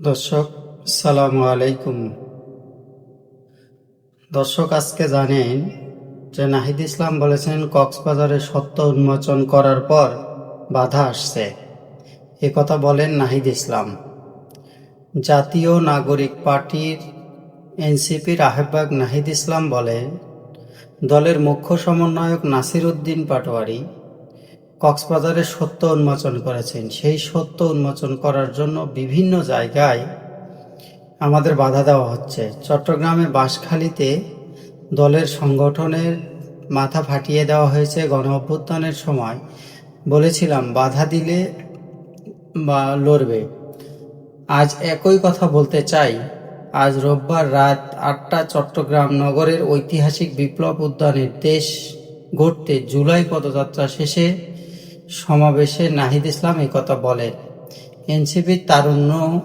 দর্শক সালামু আলাইকুম। দর্শক, আজকে জানেন যে নাহিদ ইসলাম বলেছেন, কক্সবাজারে সত্য উন্মোচন করার পর বাধা আসছে। এ কথা বলেন নাহিদ ইসলাম। জাতীয় নাগরিক পার্টির এনসিপির আহ্বায়ক নাহিদ ইসলাম বলেন, দলের মুখ্য সমন্বয়ক নাসির উদ্দিন পাটোয়ারি কক্সবাজারে সত্য উন্মোচন করেছেন। সেই সত্য উন্মোচন করার জন্য বিভিন্ন জায়গায় আমাদের বাধা দেওয়া হচ্ছে। চট্টগ্রামে বাঁশখালীতে দলের সংগঠনের মাথা ফাটিয়ে দেওয়া হয়েছে গণ অভ্যুত্থানের সময়। বলেছিলাম, বাধা দিলে বা লড়বে। আজ একই কথা বলতে চাই। আজ রোববার রাত আটটা চট্টগ্রাম নগরের ঐতিহাসিক বিপ্লব উদ্যানের দেশ গড়তে জুলাই পদযাত্রা শেষে সমাবেশে নাহিদ ইসলাম কথা বলেন এনসিপির তারুণ্য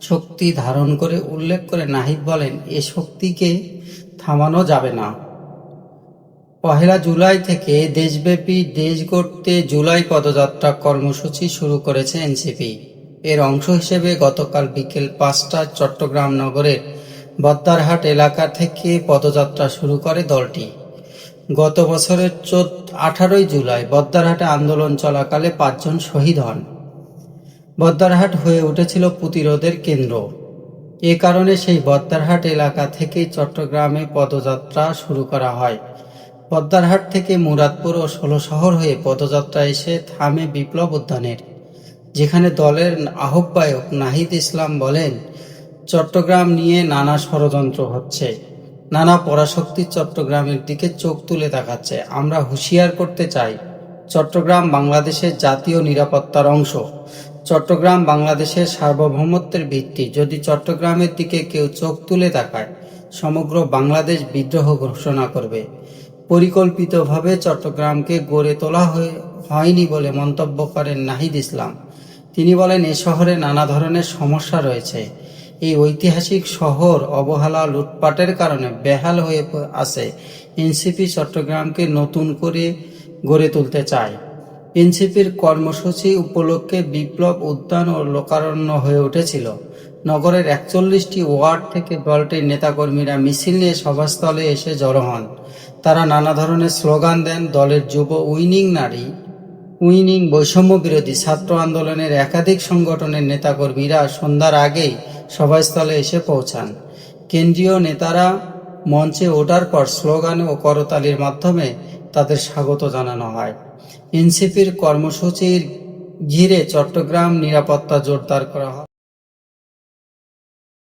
শক্তি ধারণ করে উল্লেখ করে নাহিদ বলেন, এ শক্তিকে থামানো যাবে না। পহেলা জুলাই থেকে দেশব্যাপী দেশ গড়তে জুলাই পদযাত্রা কর্মসূচি শুরু করেছে এনসিপি। এর অংশ হিসেবে গতকাল বিকেল পাঁচটায় চট্টগ্রাম নগরের বদ্দারহাট এলাকা থেকে পদযাত্রা শুরু করে দলটি। গত বছরের চোদ্দ, আঠারোই জুলাই বদ্দারহাটে আন্দোলন চলাকালে পাঁচজন শহীদ হন। বদ্দারহাট হয়ে উঠেছিল প্রতিরোধের কেন্দ্র। এ কারণে সেই বদ্দারহাট এলাকা থেকেই চট্টগ্রামে পদযাত্রা শুরু করা হয়। বদ্দারহাট থেকে মুরাদপুর ও ষোলো শহর হয়ে পদযাত্রা এসে থামে বিপ্লব উদ্যানের, যেখানে দলের আহ্বায়ক নাহিদ ইসলাম বলেন, চট্টগ্রাম নিয়ে নানা ষড়যন্ত্র হচ্ছে। নানা পরাশক্তি চট্টগ্রামের দিকে চোখ তুলে তাকাচ্ছে আমরা হুঁশিয়ার করতে চাই, চট্টগ্রাম বাংলাদেশের জাতীয় নিরাপত্তার অংশ। চট্টগ্রাম বাংলাদেশের সার্বভৌমত্বের ভিত্তি। যদি চট্টগ্রামের দিকে কেউ চোখ তুলে তাকায় সমগ্র বাংলাদেশ বিদ্রোহ ঘোষণা করবে। পরিকল্পিতভাবে চট্টগ্রামকে গড়ে তোলা হয়ে- হয়নি বলে মন্তব্য করেন নাহিদ ইসলাম। তিনি বলেন, এ শহরে নানা ধরনের সমস্যা রয়েছে। এই ঐতিহাসিক শহর অবহেলা লুটপাটের কারণে বেহাল হয়ে আছে। এনসিপি চট্টগ্রামকে নতুন করে গড়ে তুলতে চায়। এনসিপির কর্মসূচি উপলক্ষে বিপ্লব উদ্যান ও লোকারণ্য হয়ে উঠেছিল। নগরের একচল্লিশটি ওয়ার্ড থেকে দলটির নেতাকর্মীরা মিছিল নিয়ে সভাস্থলে এসে জড়ো হন। তারা নানা ধরনের স্লোগান দেন, দলের যুব উইনিং নারী, উইনিং বৈষম্য বিরোধী ছাত্র আন্দোলনের একাধিক সংগঠনের নেতাকর্মীরা সন্ধ্যার আগেই সভাস্থলে এসে পৌঁছান। কেন্দ্রীয় নেতারা মঞ্চে ওঠার পর স্লোগান ও করতালির মাধ্যমে তাদের স্বাগত জানানো হয়। এনসিপির কর্মসূচির ঘিরে চট্টগ্রাম নিরাপত্তা জোরদার করা হয়।